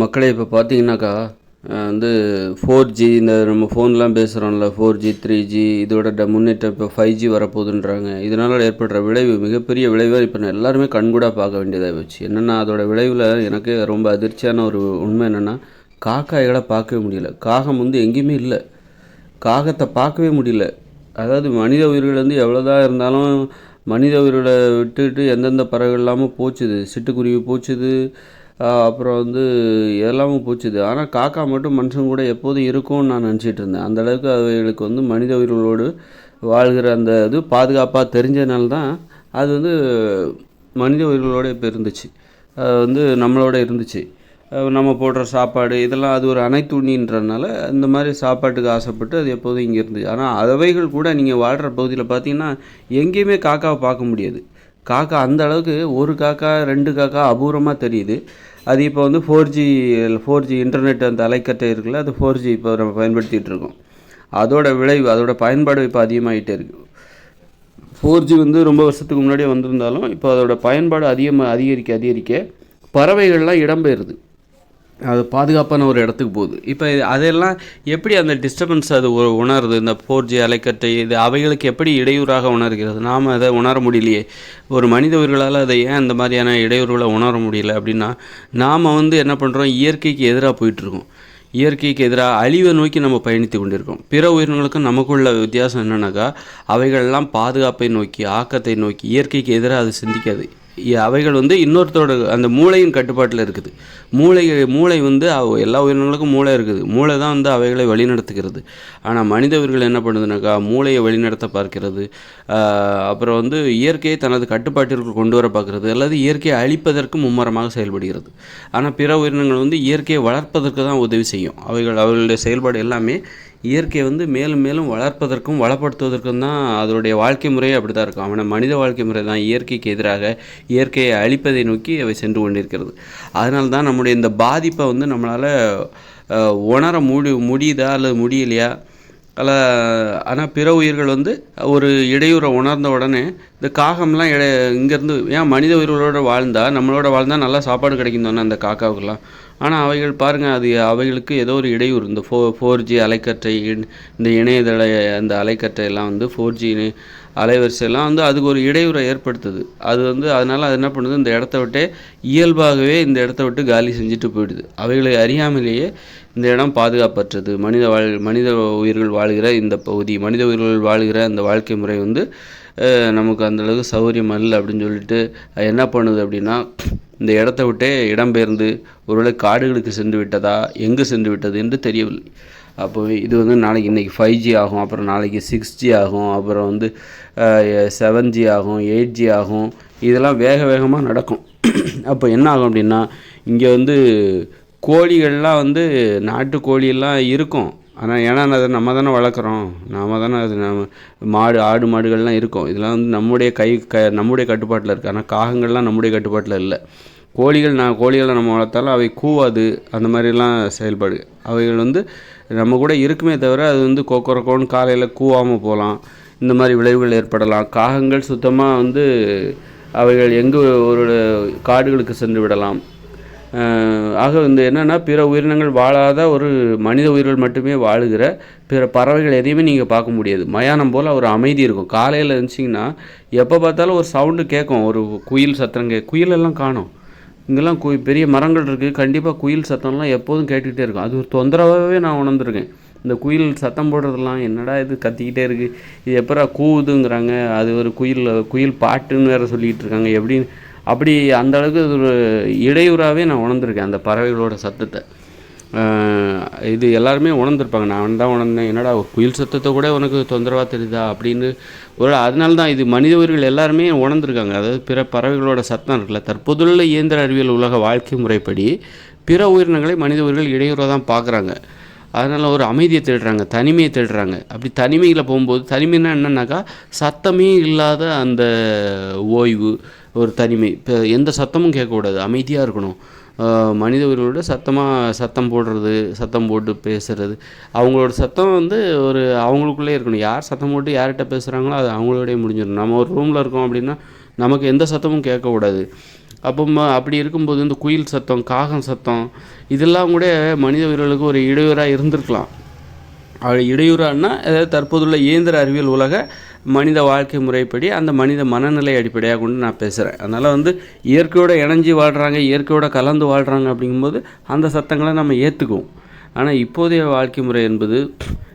மக்களே இப்போ பார்த்தீங்கன்னாக்கா வந்து ஃபோர் ஜி இந்த நம்ம ஃபோன்லாம் பேசுகிறோம்ல ஃபோர் ஜி த்ரீ ஜி இதோட ட முன்னேற்றம் இப்போ ஃபைவ் ஜி வரப்போகுதுன்றாங்க. இதனால் ஏற்படுற விளைவு மிகப்பெரிய விளைவாக இப்போ நான் எல்லாருமே கண்கூடாக பார்க்க வேண்டியதாக போச்சு. என்னென்னா அதோட விளைவில் எனக்கு ரொம்ப அதிர்ச்சியான ஒரு உண்மை என்னென்னா காக்காய்களை பார்க்கவே முடியல. காகம் வந்து எங்கேயுமே இல்லை. காகத்தை பார்க்கவே முடியல. அதாவது மனித உயிர்கள் வந்து எவ்வளோதான் இருந்தாலும் மனித உயிர்களை விட்டுட்டு எந்தெந்த பறவை இல்லாமல் போச்சுது சிட்டுக்குருவி போச்சுது அப்புறம் வந்து எல்லாமும் போச்சுது. ஆனால் காக்கா மட்டும் மனுஷன் கூட எப்போதும் இருக்கும்னு நான் நினச்சிட்டு இருந்தேன். அந்தளவுக்கு அவைகளுக்கு வந்து மனித உயிர்களோடு வாழ்கிற அந்த இது பாதுகாப்பாக தெரிஞ்சதுனால தான் அது வந்து மனித உயிர்களோடு இப்போ இருந்துச்சு. அது வந்து நம்மளோட இருந்துச்சு. நம்ம போடுற சாப்பாடு இதெல்லாம் அது ஒரு அனைத்துணின்றனால இந்த மாதிரி சாப்பாட்டுக்கு ஆசைப்பட்டு அது எப்போதும் இங்கே இருந்துச்சு. ஆனால் அவைகள் கூட நீங்கள் வாழ்கிற பகுதியில் பார்த்தீங்கன்னா எங்கேயுமே காக்காவை பார்க்க முடியாது. காக்கா அந்த அளவுக்கு ஒரு காக்கா ரெண்டு காக்கா அபூர்வமாக தெரியுது. அது இப்போ வந்து four G four G internet அந்த அலைக்கட்டை இருக்குல்ல அது ஃபோர் ஜி இப்போ நம்ம பயன்படுத்திகிட்டு இருக்கோம். அதோட விளைவு அதோட பயன்பாடு இப்போ அதிகமாகிட்டே இருக்குது ஃபோர் ஜி வந்து ரொம்ப வருஷத்துக்கு முன்னாடியே வந்திருந்தாலும் இப்போ அதோட பயன்பாடு அதிகமாக அதிகரிக்க அதிகரிக்க பறவைகள்லாம் இடம்பெயருது அது பாதுகாப்பான ஒரு இடத்துக்கு போகுது. இப்போ அதெல்லாம் எப்படி அந்த டிஸ்டர்பன்ஸ் அது உணருது? இந்த ஃபோர் ஜி அலைக்கட்டை இது அவைகளுக்கு எப்படி இடையூறாக உணர்கிறது? நாம் அதை உணர முடியலையே. ஒரு மனித உயிர்களால் அதை ஏன் அந்த மாதிரியான இடையூறுகளை உணர முடியல அப்படின்னா நாம் வந்து என்ன பண்ணுறோம் இயற்கைக்கு எதிராக போயிட்டுருக்கோம். இயற்கைக்கு எதிராக அழிவை நோக்கி நம்ம பயணித்து கொண்டிருக்கோம். பிற உயிரினங்களுக்கும் நமக்குள்ள வித்தியாசம் என்னென்னாக்கா அவைகள்லாம் பாதுகாப்பை நோக்கி ஆக்கத்தை நோக்கி இயற்கைக்கு எதிராக அது சிந்திக்காது. அவைகள் வந்து இன்னொருத்தரோட அந்த மூளையின் கட்டுப்பாட்டில் இருக்குது. மூளை மூளை வந்து அவ- எல்லா உயிரினங்களுக்கும் மூளை இருக்குது. மூளை தான் வந்து அவைகளை வழிநடத்துகிறது. ஆனால் மனித என்ன பண்ணுதுனாக்கா மூளையை வழிநடத்த பார்க்கிறது. அப்புறம் வந்து இயற்கையை தனது கட்டுப்பாட்டிற்குள் கொண்டு வர பார்க்கிறது. அல்லது இயற்கையை அழிப்பதற்கு மும்மரமாக செயல்படுகிறது. ஆனால் பிற உயிரினங்கள் வந்து இயற்கையை வளர்ப்பதற்கு தான் உதவி செய்யும். அவைகள் அவர்களுடைய செயல்பாடு எல்லாமே இயற்கையை வந்து மேலும் மேலும் வளர்ப்பதற்கும் வளப்படுத்துவதற்கும் தான் அதனுடைய வாழ்க்கை முறையே அப்படி தான் இருக்கும். அவனை மனித வாழ்க்கை முறை தான் இயற்கைக்கு எதிராக இயற்கையை அழிப்பதை நோக்கி அவை சென்று கொண்டிருக்கிறது. அதனால தான் நம்முடைய இந்த பாதிப்பை வந்து நம்மளால் உணர முடி முடியுதா அல்லது முடியலையா? பல ஆனால் பிற உயிர்கள் வந்து ஒரு இடையூறை உணர்ந்த உடனே இந்த காகம்லாம் இட இங்கேருந்து ஏன் மனித உயிர்களோடு வாழ்ந்தால் நம்மளோட வாழ்ந்தால் நல்லா சாப்பாடு கிடைக்கும் தானே அந்த காக்காவுக்கெல்லாம். ஆனால் அவைகள் பாருங்கள் அது அவைகளுக்கு ஏதோ ஒரு இடையூறு. இந்த ஃபோ ஃபோர் ஜி அலைக்கற்றை இந்த இணையதள அந்த அலைக்கற்றையெல்லாம் வந்து ஃபோர் ஜி அலைவரிசையெல்லாம் வந்து அதுக்கு ஒரு இடையூறை ஏற்படுத்துது. அது வந்து அதனால் அது என்ன பண்ணுது இந்த இடத்த விட்டே இயல்பாகவே இந்த இடத்த விட்டு காலி செஞ்சுட்டு போயிடுது. அவைகளை அறியாமலேயே இந்த இடம் பாதுகாப்பற்றது. மனித வாழ் மனித உயிர்கள் வாழ்கிற இந்த பகுதி மனித உயிர்கள் வாழ்கிற அந்த வாழ்க்கை முறை வந்து நமக்கு அந்தளவுக்கு சௌகரியம் அல்ல அப்படின்னு சொல்லிட்டு என்ன பண்ணுது அப்படின்னா இந்த இடத்த விட்டே இடம்பெயர்ந்து ஒருவேளை காடுகளுக்கு சென்று விட்டதா எங்கு சென்று விட்டது என்று தெரியவில்லை. அப்போ இது வந்து நாளைக்கு இன்றைக்கி ஃபைவ் ஜி ஆகும் அப்புறம் நாளைக்கு சிக்ஸ் ஜி ஆகும் அப்புறம் வந்து செவன் ஜி ஆகும் எயிட் ஜி ஆகும் இதெல்லாம் வேக வேகமாக நடக்கும். அப்போ என்ன ஆகும் அப்படின்னா இங்கே வந்து கோழிகள்லாம் வந்து நாட்டு கோழியெல்லாம் இருக்கும். ஆனால் ஏன்னா அதை நம்ம தானே வளர்க்குறோம். நாம தானே அது நம்ம மாடு ஆடு மாடுகள்லாம் இருக்கும். இதெல்லாம் வந்து நம்முடைய கை க நம்முடைய கட்டுப்பாட்டில் இருக்குது ஆனால் காகங்கள்லாம் நம்முடைய கட்டுப்பாட்டில் இல்லை. கோழிகள் நான் கோழிகளை நம்ம வளர்த்தாலும் அவை கூவாது. அந்த மாதிரிலாம் செயல்பாடு. அவைகள் வந்து நம்ம கூட இருக்குமே தவிர அது வந்து கொக்கரக்கோன்னு காலையில் கூவாமல் போகலாம். இந்த மாதிரி விளைவுகள் ஏற்படலாம். காகங்கள் சுத்தமாக வந்து அவைகள் எங்கு ஒரு காடுகளுக்கு சென்று விடலாம். ஆக இந்த என்னென்னா பிற உயிரினங்கள் வாழாத ஒரு மனித உயிர்கள் மட்டுமே வாழுகிற பிற பறவைகள் எதையுமே நீங்கள் பார்க்க முடியாது. மயானம் போல் ஒரு அமைதி இருக்கும். காலையில் இருந்துச்சிங்கன்னா எப்போ பார்த்தாலும் ஒரு சவுண்டு கேட்கும். ஒரு குயில் சத்தம் கே குயிலெல்லாம் காணும். இங்கெல்லாம் கு பெரிய மரங்கள் இருக்குது கண்டிப்பாக குயில் சத்தம்லாம் எப்போதும் கேட்டுக்கிட்டே இருக்கும். அது ஒரு தொந்தரவாகவே நான் உணர்ந்துருக்கேன். இந்த குயில் சத்தம் போடுறதெல்லாம் என்னடா இது கத்திக்கிட்டே இருக்குது இது எப்பரா கூவுதுங்கிறாங்க. அது ஒரு குயில் குயில் பாட்டுன்னு வேறு சொல்லிக்கிட்டு இருக்காங்க. எப்படின்னு அப்படி அந்த அளவுக்கு ஒரு இடையூறாகவே நான் உணர்ந்திருக்கேன் அந்த பறவைகளோட சத்தத்தை. இது எல்லாருமே உணர்ந்துருப்பாங்க. நான் தான் உணர்ந்தேன். என்னடா ஒரு குயில் சத்தத்தை கூட உனக்கு தொந்தரவாக தெரியுதா அப்படின்னு. ஒரு அதனால தான் இது மனித உயிர்கள் எல்லாருமே உணர்ந்திருக்காங்க. அதாவது பிற பறவைகளோட சத்தம் இருக்குல்ல தற்போதுள்ள இயந்திர அறிவியல் உலக வாழ்க்கை முறைப்படி பிற உயிரினங்களை மனித உயிர்கள் இடையூறாக தான் பார்க்குறாங்க. அதனால் ஒரு அமைதியை தேடுறாங்க தனிமையை தேடுறாங்க. அப்படி தனிமையில் போகும்போது தனிமைன்னா என்னன்னாக்கா சத்தமே இல்லாத அந்த ஓய்வு ஒரு தனிமை. இப்போ எந்த சத்தமும் கேட்கக்கூடாது. அமைதியாக இருக்கணும். மனித உயிரோட சத்தமாக சத்தம் போடுறது சத்தம் போட்டு பேசுறது. அவங்களோட சத்தம் வந்து ஒரு அவங்களுக்குள்ளே இருக்கணும். யார் சத்தம் போட்டு யார்கிட்ட பேசுகிறாங்களோ அது அவங்களோடய முடிஞ்சிடும் நம்ம ஒரு ரூமில் இருக்கோம் அப்படின்னா நமக்கு எந்த சத்தமும் கேட்கக்கூடாது. அப்போ அப்படி இருக்கும்போது இந்த குயில் சத்தம் காகம் சத்தம் இதெல்லாம் கூட மனித உயிர்களுக்கு ஒரு இடையூறாக இருந்திருக்கலாம். அது இடையூறான்னா அதாவது தற்போதுள்ள இயந்திர அறிவியல் உலக மனித வாழ்க்கை முறைப்படி அந்த மனித மனநிலை அடிப்படையாக கொண்டு நான் பேசுகிறேன் அதனால் வந்து இயற்கையோட இணைஞ்சி வாழ்கிறாங்க இயற்கையோட கலந்து வாழ்கிறாங்க அப்படிங்கும்போது அந்த சத்தங்களை நம்ம ஏற்றுக்குவோம் ஆனால் இப்போதைய வாழ்க்கை முறை என்பது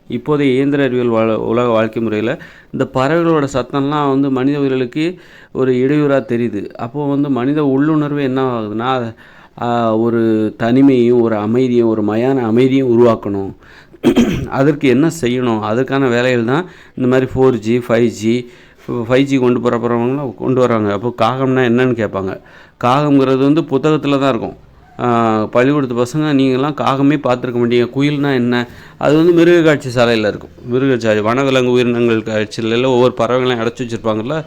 இப்போதைய இயந்திர அறிவியல் வாழ உலக வாழ்க்கை முறையில் இந்த பறவைகளோட சத்தம்லாம் வந்து மனித உயிர்களுக்கு ஒரு இடையூறாக தெரியுது. அப்போது வந்து மனித உள்ளுணர்வு என்ன ஆகுதுன்னா ஒரு தனிமையும் ஒரு அமைதியும் ஒரு மயான அமைதியும் உருவாக்கணும். அதற்கு என்ன செய்யணும்? அதுக்கான வேலைகள் தான் இந்த மாதிரி four G five G five G கொண்டு போகிற போகிறவங்களாம் கொண்டு வராங்க அப்போ காகம்னா என்னன்னு கேட்பாங்க. காகம்ங்கிறது வந்து புத்தகத்தில் தான் இருக்கும். பள்ளிக்கூடத்து பசங்க நீங்கள்லாம் காகமே பார்த்துருக்க மாட்டீங்க. குயில்னா என்ன? அது வந்து மிருக காட்சி சாலையில் இருக்கும். மிருக சாலை வனவிலங்கு உயிரினங்கள் காட்சியில் ஒவ்வொரு பறவைகளையும் அடைச்சி வச்சுருப்பாங்கல்ல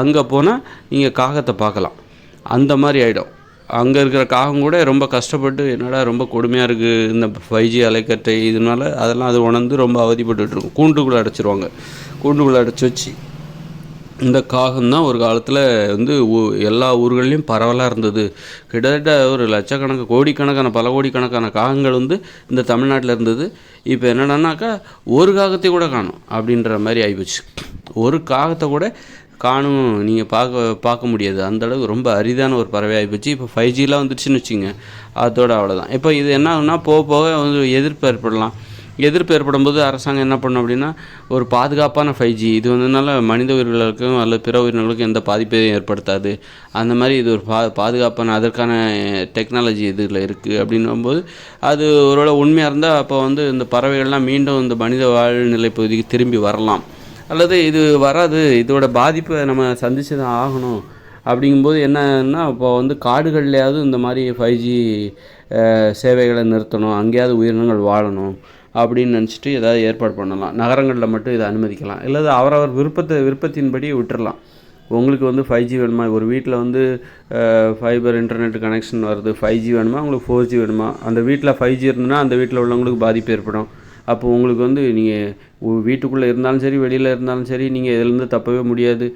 அங்கே போனால் நீங்கள் காகத்தை பார்க்கலாம். அந்த மாதிரி ஆகிடும் அங்கே இருக்கிற காகம் கூட ரொம்ப கஷ்டப்பட்டு என்னடா ரொம்ப கொடுமையாக இருக்குது இந்த ஃபைவ் ஜி அலைக்கட்டை இதனால அதெல்லாம் அது உணர்ந்து ரொம்ப அவதிப்பட்டுருக்கும் இருக்கும். கூண்டுக்குள்ளே அடைச்சிருவாங்க. கூண்டுக்குள்ளே அடைச்சி வச்சு இந்த காகம் தான் ஒரு காலத்தில் வந்து ஊ- எல்லா ஊர்கள்லேயும் பரவலாக இருந்தது. கிட்டத்தட்ட ஒரு லட்சக்கணக்கு கோடிக்கணக்கான பல கோடிக்கணக்கான காகங்கள் வந்து இந்த தமிழ்நாட்டில் இருந்தது. இப்போ என்னென்னாக்கா ஒரு காகத்தை கூட காணும் அப்படின்ற மாதிரி ஆகிப்போச்சு ஒரு காகத்தை கூட காணும் நீங்கள் பார்க்க பார்க்க முடியாது. அந்த அளவுக்கு ரொம்ப அரிதான ஒரு பறவை ஆகிப்போச்சு இப்போ ஃபைவ் ஜிலாம் வந்துடுச்சுன்னு வச்சுங்க. அதோட அவ்வளோதான் இப்போ இது என்ன ஆகும்னா போக போக வந்து எதிர்ப்பு ஏற்படலாம். எதிர்ப்பு ஏற்படும் போது அரசாங்கம் என்ன பண்ணும் அப்படின்னா ஒரு பாதுகாப்பான ஃபைவ் ஜி இது வந்ததுனால மனித உயிர்களுக்கும் அல்லது பிற உயிரினங்களுக்கும் எந்த பாதிப்பையும் ஏற்படுத்தாது. அந்த மாதிரி இது ஒரு பா பாதுகாப்பான அதற்கான டெக்னாலஜி இதில் இருக்குது அப்படின்னும்போது அது ஒருவேளை உண்மையாக இருந்தால் அப்போ வந்து இந்த பறவைகள்லாம் மீண்டும் இந்த மனித வாழ்நிலை பகுதிக்கு திரும்பி வரலாம். அல்லது இது வராது இதோட பாதிப்பை நம்ம சந்திச்சு தான் ஆகணும். அப்படிங்கும்போது என்னன்னா இப்போ வந்து காடுகள்லையாவது இந்த மாதிரி ஃபைவ் ஜி சேவைகளை நிறுத்தணும் அங்கேயாவது உயிரினங்கள் வாழணும் அப்படின்னு நினச்சிட்டு ஏதாவது ஏற்பாடு பண்ணலாம். நகரங்களில் மட்டும் இதை அனுமதிக்கலாம். இல்லை அவரவர் விருப்பத்தை விருப்பத்தின்படி விட்டுறலாம். உங்களுக்கு வந்து ஃபைவ் ஜி வேணுமா? ஒரு வீட்டில் வந்து ஃபைபர் இன்டர்நெட் கனெக்ஷன் வருது ஃபைவ் ஜி வேணுமா? உங்களுக்கு ஃபோர் ஜி வேணுமா? அந்த வீட்டில் ஃபைவ் ஜி இருந்ததுன்னா அந்த வீட்டில் உள்ளவங்களுக்கு பாதிப்பு ஏற்படும். அப்போ உங்களுக்கு வந்து நீங்கள் வீட்டுக்குள்ளே இருந்தாலும் சரி வெளியில் இருந்தாலும் சரி நீங்கள் இதிலேருந்து தப்பவே முடியாது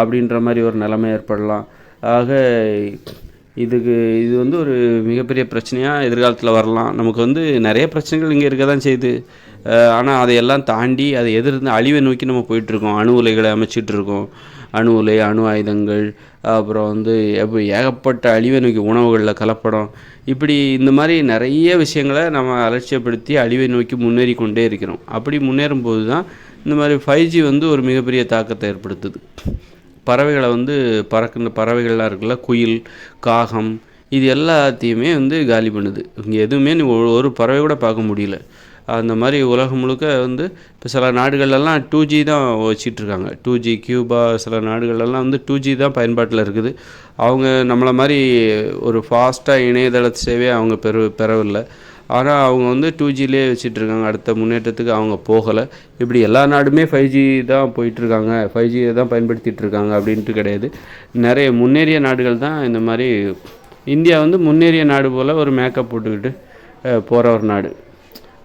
அப்படின்ற மாதிரி ஒரு நிலைமை ஏற்படலாம். ஆக இதுக்கு இது வந்து ஒரு மிகப்பெரிய பிரச்சனையாக எதிர்காலத்தில் வரலாம். நமக்கு வந்து நிறைய பிரச்சனைகள் இங்கே இருக்க தான் செய்யுது. ஆனால் அதையெல்லாம் தாண்டி அதை எதிர்த்து அழிவை நோக்கி நம்ம போயிட்டுருக்கோம். அணு உலைகளை அமைச்சிட்டு இருக்கோம் அணு உலை அணு ஆயுதங்கள் அப்புறம் வந்து எப்போ ஏகப்பட்ட அழிவை நோக்கி உணவுகளில் கலப்படம். இப்படி இந்த மாதிரி நிறைய விஷயங்களை நம்ம அலட்சியப்படுத்தி அழிவை நோக்கி முன்னேறி கொண்டே இருக்கிறோம். அப்படி முன்னேறும்போது தான் இந்த மாதிரி ஃபைவ் ஜி வந்து ஒரு மிகப்பெரிய தாக்கத்தை ஏற்படுத்துது. பறவைகளை வந்து பறக்கின்ற பறவைகள்லாம் இருக்குல்ல குயில் காகம் இது எல்லாத்தையுமே வந்து காலி பண்ணுது. இங்கே எதுவுமே நீ ஒரு பறவை கூட பார்க்க முடியல. அந்த மாதிரி உலகம் முழுக்க வந்து இப்போ சில நாடுகள்லாம் டூ ஜி தான் வச்சிட்ருக்காங்க டூ ஜி கியூபா சில நாடுகள்லாம் வந்து டூ ஜி தான் பயன்பாட்டில் இருக்குது. அவங்க நம்மளை மாதிரி ஒரு ஃபாஸ்ட்டாக இணையதள சேவையை அவங்க பெற பெறவில்லை. ஆனால் அவங்க வந்து டூ ஜிலே வச்சிட்ருக்காங்க அடுத்த முன்னேற்றத்துக்கு அவங்க போகலை. இப்படி எல்லா நாடுமே ஃபைவ் ஜி தான் போயிட்டுருக்காங்க. ஃபைவ் ஜியை தான் பயன்படுத்திகிட்ருக்காங்க அப்படின்ட்டு கிடையாது. நிறைய முன்னேறிய நாடுகள் தான் இந்த மாதிரி இந்தியா வந்து முன்னேறிய நாடு போல் ஒரு மேக்கப் போட்டுக்கிட்டு போகிற ஒரு நாடு.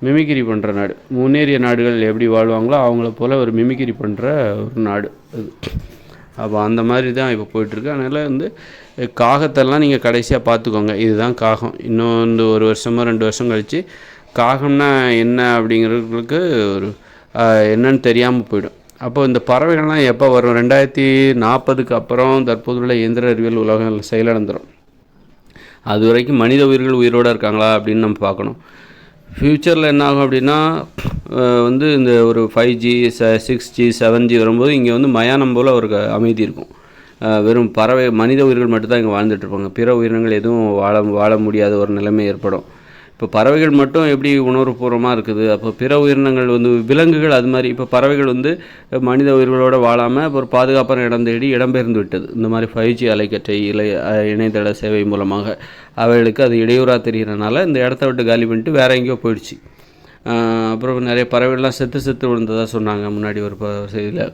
மிமிக்கிரி பண்ணுற நாடு. முன்னேறிய நாடுகள் எப்படி வாழ்வாங்களோ அவங்கள போல் ஒரு மிமிக்கிரி பண்ணுற ஒரு நாடு அது. அப்போ அந்த மாதிரி தான் இப்போ போயிட்டுருக்கு. அதனால் வந்து காகத்தெல்லாம் நீங்கள் கடைசியாக பார்த்துக்கோங்க இதுதான் காகம். இன்னும் இந்த ஒரு வருஷமோ ரெண்டு வருஷம் கழித்து காகம்னா என்ன அப்படிங்கிறதுக்கு ஒரு என்னன்னு தெரியாமல் போயிடும். அப்போ இந்த பறவைகள்லாம் எப்போ வரும்? ரெண்டாயிரத்தி நாற்பதுக்கு அப்புறம் தற்போதுள்ள இயந்திர அறிவியல் உலகம் செயலிழந்துடும் அது வரைக்கும் மனித உயிர்கள் உயிரோடு இருக்காங்களா அப்படின்னு நம்ம பார்க்கணும். ஃப்யூச்சரில் என்ன ஆகும் அப்படின்னா வந்து இந்த ஒரு ஃபைவ் ஜி ச சிக்ஸ் ஜி செவன் ஜி வரும்போது இங்கே வந்து மயானம் போல் ஒரு அமைதி இருக்கும். வெறும் பறவை மனித உயிர்கள் மட்டும்தான் இங்கே வாழ்ந்துட்டு இருப்பாங்க. பிற உயிரினங்கள் எதுவும் வாழ வாழ முடியாத ஒரு நிலைமை ஏற்படும். இப்போ பறவைகள் மட்டும் எப்படி உணர்வுபூர்வமாக இருக்குது? அப்போ பிற உயிரினங்கள் வந்து விலங்குகள் அது மாதிரி இப்போ பறவைகள் வந்து மனித உயிர்களோடு வாழாமல் ஒரு பாதுகாப்பான இடம் தேடி இடம்பெயர்ந்து விட்டது. இந்த மாதிரி ஃபைவ் ஜி அலைக்கற்றை இலை இணையதள சேவை மூலமாக அவைகளுக்கு அது இடையூறாக தெரிகிறனால இந்த இடத்த விட்டு காலி பண்ணிட்டு வேற எங்கேயோ போயிடுச்சு. அப்புறம் நிறைய பறவைகள்லாம் செத்து செத்து விழுந்ததாக சொன்னாங்க முன்னாடி ஒரு ப செய்தியில்.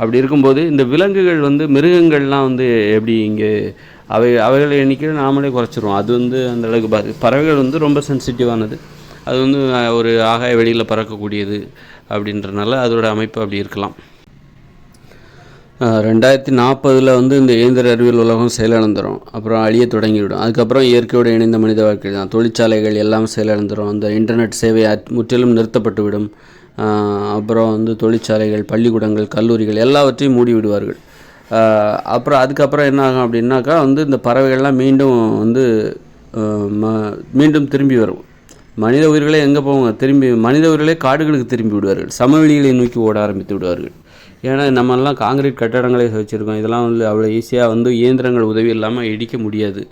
அப்படி இருக்கும்போது இந்த விலங்குகள் வந்து மிருகங்கள்லாம் வந்து எப்படி இங்கே அவை அவைகளை எண்ணிக்கை நாமளே குறைச்சிருவோம். அது வந்து அந்த அளவுக்கு பாதி பறவைகள் வந்து ரொம்ப சென்சிட்டிவானது அது வந்து ஒரு ஆகாய வெளியில் பறக்கக்கூடியது அப்படின்றனால அதோட அமைப்பு அப்படி இருக்கலாம். ரெண்டாயிரத்தி நாற்பதில் வந்து இந்த இயந்திர அறிவியல் உலகம் செயலிழந்துடும் அப்புறம் அழிய தொடங்கிவிடும். அதுக்கப்புறம் இயற்கையோடு இணைந்த மனித வாழ்க்கை தான். தொழிற்சாலைகள் எல்லாம் செயலிழந்துடும் அந்த இன்டர்நெட் சேவை முற்றிலும் நிறுத்தப்பட்டு விடும் அப்புறம் வந்து தொழிற்சாலைகள் பள்ளிக்கூடங்கள் கல்லூரிகள் எல்லாவற்றையும் மூடி விடுவார்கள் அப்புறம் அதுக்கப்புறம் என்ன ஆகும் அப்படின்னாக்கா வந்து இந்த பறவைகள்லாம் மீண்டும் வந்து ம- மீண்டும் திரும்பி வரும். மனித உயிர்களே எங்கே போவாங்க? திரும்பி மனித உயிர்களே காடுகளுக்கு திரும்பி விடுவார்கள். சமவெளிகளை நோக்கி ஓட ஆரம்பித்து விடுவார்கள். ஏன்னா நம்மெல்லாம் காங்கிரீட் கட்டடங்களை வச்சுருக்கோம். இதெல்லாம் வந்து அவ்வளோ ஈஸியாக வந்து இயந்திரங்கள் உதவி இல்லாமல் இடிக்க முடியாது.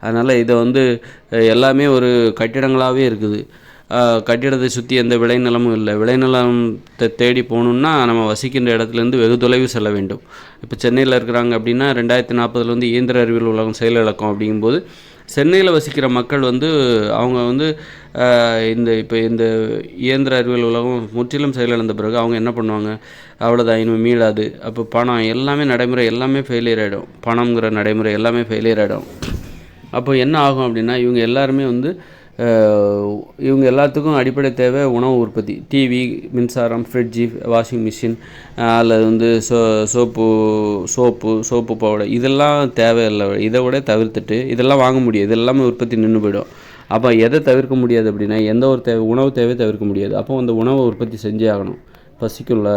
அதனால் இதை வந்து எல்லாமே ஒரு கட்டிடங்களாகவே இருக்குது. கட்டிடத்தை சுற்றி எந்த விளைநிலமும் இல்லை. விளைநிலத்தை தேடி போகணுன்னா நம்ம வசிக்கின்ற இடத்துலேருந்து வெகு தொலைவு செல்ல வேண்டும். இப்போ சென்னையில் இருக்கிறாங்க அப்படின்னா ரெண்டாயிரத்தி நாற்பதுலேருந்து வந்து இயந்திர அறிவியல் உலகம் செயலிழக்கும் அப்படிங்கும்போது சென்னையில் வசிக்கிற மக்கள் வந்து அவங்க வந்து இந்த இப்போ இந்த இயந்திர அறிவியல் உலகம் முற்றிலும் செயலிழந்த பிறகு அவங்க என்ன பண்ணுவாங்க? அவ்வளோதான் இனிமேல் மீளாது. அப்போ பணம் எல்லாமே நடைமுறை எல்லாமே ஃபெயிலியர் ஆகிடும் பணம்ங்கிற நடைமுறை எல்லாமே ஃபெயிலியர் ஆகிடும் அப்போ என்ன ஆகும் அப்படின்னா இவங்க எல்லாருமே வந்து இவங்க எல்லாத்துக்கும் அடிப்படை தேவை உணவு உற்பத்தி. டிவி மின்சாரம் ஃப்ரிட்ஜு வாஷிங் மிஷின் அல்லது வந்து சோ சோப்பு சோப்பு சோப்பு பவுடர். இதெல்லாம் தேவையில்லை. இதை விட தவிர்த்துட்டு இதெல்லாம் வாங்க முடியாது. இது எல்லாமே உற்பத்தி நின்று போயிடும். அப்போ எதை தவிர்க்க முடியாது அப்படின்னா எந்த ஒரு தேவை உணவு தேவை தவிர்க்க முடியாது. அப்போ அந்த உணவை உற்பத்தி செஞ்சே ஆகணும். பசிக்கும்ல.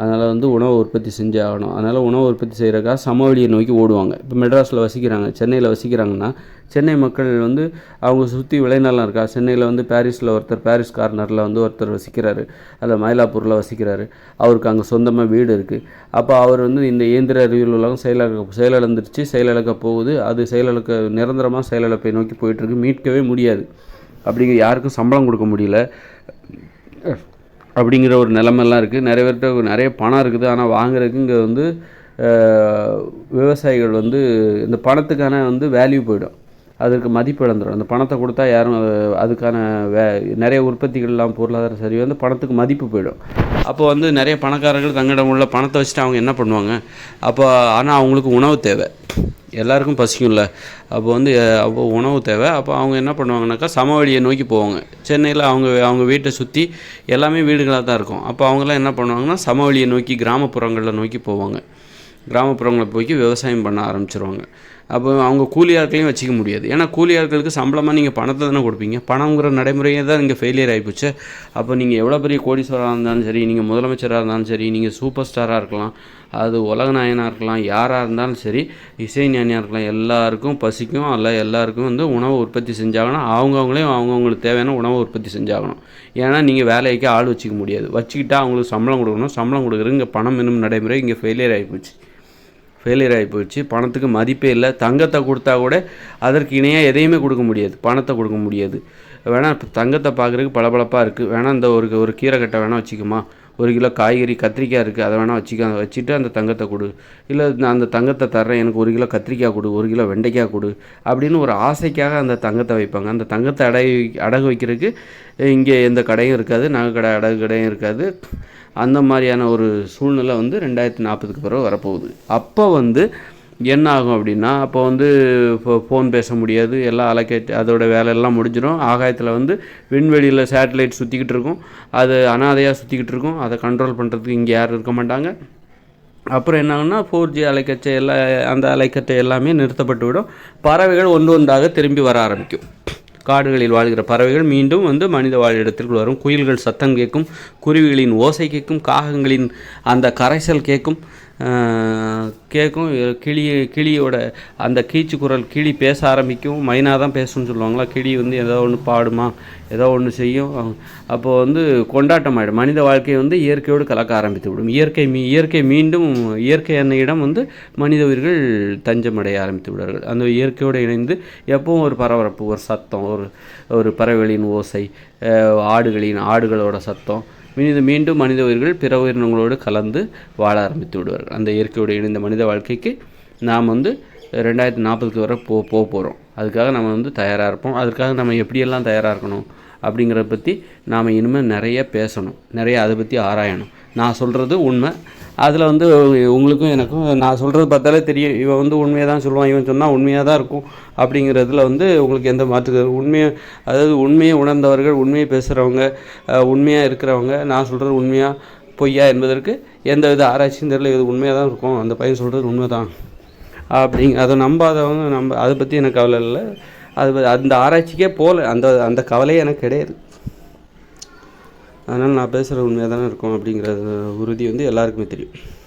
அதனால் வந்து உணவு உற்பத்தி செஞ்சே ஆகணும். அதனால் உணவு உற்பத்தி செய்கிறக்காக சமவெளியை நோக்கி ஓடுவாங்க. இப்போ மெட்ராஸில் வசிக்கிறாங்க சென்னையில் வசிக்கிறாங்கன்னா சென்னை மக்கள் வந்து அவங்க சுற்றி விளைநிலம் இருக்கா? சென்னையில் வந்து பாரிஸில் ஒருத்தர் பாரிஸ் கார்னரில் வந்து ஒருத்தர் வசிக்கிறாரு. அதில் மயிலாப்பூரில் வசிக்கிறாரு. அவருக்கு அங்கே சொந்தமாக வீடு இருக்குது அப்போ அவர் வந்து இந்த இயந்திர அறிவியல் உலகம் செயலிழக்க செயலிழந்துருச்சு. செயலிழக்க போகுது. அது செயலிழக்க நிரந்தரமாக செயலிழப்பை நோக்கி போயிட்டுருக்கு மீட்கவே முடியாது. அப்படிங்கிற யாருக்கும் சம்பளம் கொடுக்க முடியல. அப்படிங்கிற ஒரு நிலமெல்லாம் இருக்குது நிறைய பேர்கிட்ட நிறைய பணம் இருக்குது. ஆனால் வாங்குறதுக்கு இங்கே வந்து விவசாயிகள் வந்து இந்த பணத்துக்கான வந்து வேல்யூ போயிடும். அதற்கு மதிப்பு இழந்துடும். அந்த பணத்தை கொடுத்தா யாரும் அதுக்கான வே நிறைய உற்பத்திகள்லாம் பொருளாதார சரி வந்து பணத்துக்கு மதிப்பு போயிடும். அப்போ வந்து நிறைய பணக்காரர்கள் தங்களிடம் உள்ள பணத்தை வச்சுட்டு அவங்க என்ன பண்ணுவாங்க? அப்போ ஆனால் அவங்களுக்கு உணவு தேவை. எல்லாருக்கும் பசிக்கும்ல. அப்போ வந்து அப்போ உணவு தேவை. அப்போ அவங்க என்ன பண்ணுவாங்கனாக்கா சமவெளியை நோக்கி போவாங்க. சென்னையில் அவங்க அவங்க வீட்டை சுற்றி எல்லாமே வீடுகளாக தான் இருக்கும். அப்போ அவங்களாம் என்ன பண்ணுவாங்கன்னா சமவெளியை நோக்கி கிராமப்புறங்களில் நோக்கி போவாங்க. கிராமப்புறங்களை போய் விவசாயம் பண்ண ஆரம்பிச்சிருவாங்க. அப்போ அவங்க கூலி ஆட்களையும் வச்சுக்க முடியாது. ஏன்னா கூலி ஆட்களுக்கு சம்பளமாக நீங்கள் பணத்தை தானே கொடுப்பீங்க. பணங்கிற நடைமுறையே தான் இங்கே ஃபெயிலியர் ஆகிப்போச்சு அப்போ நீங்கள் எவ்வளோ பெரிய கோடீஸ்வராக இருந்தாலும் சரி நீங்கள் முதலமைச்சராக இருந்தாலும் சரி நீங்கள் சூப்பர் ஸ்டாராக இருக்கலாம். அது உலகநாயனாக இருக்கலாம் யாராக இருந்தாலும் சரி இசை ஞானியாக இருக்கலாம். எல்லாருக்கும் பசிக்கும். அல்ல எல்லாருக்கும் வந்து உணவு உற்பத்தி செஞ்சாகணும். அவங்கவுங்களையும் அவங்கவுங்களுக்கு தேவையான உணவை உற்பத்தி செஞ்சாகணும். ஏன்னா நீங்கள் வேலைக்கு ஆள் வச்சுக்க முடியாது. வச்சுக்கிட்டால் அவங்களுக்கு சம்பளம் கொடுக்கணும். சம்பளம் கொடுக்குறது இங்கே பணம் என்னும் நடைமுறை இங்கே ஃபெயிலியர் ஆகிப்போச்சு ஃபெயிலியர் ஆகி போயிடுச்சு. பணத்துக்கு மதிப்பே இல்லை. தங்கத்தை கொடுத்தா கூட அதற்கு இணையாக எதையுமே கொடுக்க முடியாது. பணத்தை கொடுக்க முடியாது. வேணால் தங்கத்தை பார்க்குறதுக்கு பளபளப்பாக இருக்குது வேணால் இந்த ஒரு ஒரு கீரை கட்டை வேணால் வச்சுக்குமா. ஒரு கிலோ காய்கறி கத்திரிக்காய் இருக்குது அதை வேணால் வச்சுக்க வச்சுட்டு அந்த தங்கத்தை கொடு. இல்லை நான் அந்த தங்கத்தை தர்றேன் எனக்கு ஒரு கிலோ கத்திரிக்காய் கொடு ஒரு கிலோ வெண்டைக்காய் கொடு அப்படின்னு ஒரு ஆசைக்காக அந்த தங்கத்தை வைப்பாங்க. அந்த தங்கத்தை அடகு அடகு வைக்கிறதுக்கு இங்கே எந்த கடையும் இருக்காது நகை கடை அடகு கடையும் இருக்காது. அந்த மாதிரியான ஒரு சூழ்நிலை வந்து ரெண்டாயிரத்தி நாற்பதுக்கு பிறகு வரப்போகுது. அப்போ வந்து என்ன ஆகும் அப்படின்னா அப்போ வந்து ஃபோன் பேச முடியாது எல்லாம் அலக்கேட் அதோட வேலையெல்லாம் முடிஞ்சிடும் ஆகாயத்தில் வந்து விண்வெளியில் சேட்டலைட் சுற்றிக்கிட்டு இருக்கும். அது அனாதையாக சுற்றிக்கிட்டு இருக்கும். அதை கண்ட்ரோல் பண்ணுறதுக்கு இங்கே யாரும் இருக்க மாட்டாங்க. அப்புறம் என்ன ஆகும்னா ஃபோர் ஜி அலைக்கச்சை எல்லா அந்த அலைக்கச்சை எல்லாமே நிறுத்தப்பட்டு விடும். பறவைகள் ஒன்று ஒன்றாக திரும்பி வர ஆரம்பிக்கும். காடுகளில் வாழ்கிற பறவைகள் மீண்டும் வந்து மனித வாழிடத்திற்குள் வரும். குயில்கள் சத்தம் கேட்கும். குருவிகளின் ஓசை கேட்கும். காகங்களின் அந்த கரைசல் கேட்கும். கேட்கும் கிளி கிளியோட அந்த கீச்சு குரல் கிளி பேச ஆரம்பிக்கும். மைனா தான் பேசும்னு சொல்லுவாங்களா? கிளி வந்து ஏதோ ஒன்று பாடுமா? ஏதோ ஒன்று செய்யும். அப்போது வந்து கொண்டாட்டம் ஆகிடும் மனித வாழ்க்கை வந்து இயற்கையோடு கலக்க ஆரம்பித்து விடும். இயற்கை மீ இயற்கை மீண்டும் இயற்கை அன்னையிடம் வந்து மனித உயிர்கள் தஞ்சமடைய ஆரம்பித்து விடுவார்கள். அந்த இயற்கையோடு இணைந்து எப்பவும் ஒரு பரபரப்பு ஒரு சத்தம் ஒரு ஒரு பறவைகளின் ஓசை ஆடுகளின் ஆடுகளோட சத்தம் மீது மீண்டும் மனித உயிர்கள் பிற உயிரினங்களோடு கலந்து வாழ ஆரம்பித்து விடுவார்கள். அந்த இயற்கையோடு இணைந்த மனித வாழ்க்கைக்கு நாம் வந்து ரெண்டாயிரத்தி நாற்பதுக்கு வர போ போக போகிறோம் அதுக்காக நம்ம வந்து தயாராக இருப்போம். அதுக்காக நம்ம எப்படியெல்லாம் தயாராக இருக்கணும் அப்படிங்கிறத பற்றி நாம் இனிமேல் நிறைய பேசணும். நிறைய அதை பற்றி ஆராயணும். நான் சொல்கிறது உண்மை. அதில் வந்து உங்களுக்கும் எனக்கும் நான் சொல்கிறது பார்த்தாலே தெரியும். இவன் வந்து உண்மையாக தான் சொல்லுவான். இவன் சொன்னால் உண்மையாக தான் இருக்கும் அப்படிங்கிறதுல வந்து உங்களுக்கு எந்த மாற்று உண்மையை அதாவது உண்மையை உணர்ந்தவர்கள் உண்மையை பேசுகிறவங்க உண்மையாக இருக்கிறவங்க நான் சொல்கிறது உண்மையாக பொய்யா என்பதற்கு எந்த வித ஆராய்ச்சியும் தெரியல. இது உண்மையாக தான் இருக்கும். அந்த பையன் சொல்கிறது உண்மை தான் அப்படிங்க அதை நம்பாதவங்க நம்ப அதை பற்றி எனக்கு கவலை இல்லை. அது அந்த ஆராய்ச்சிக்கே போகல அந்த அந்த கவலையே எனக்கு கிடையாது. அதனால் நான் பேசுகிற உண்மையாக தானே இருக்கும் அப்படிங்கிற உறுதி வந்து எல்லாருக்குமே தெரியும்.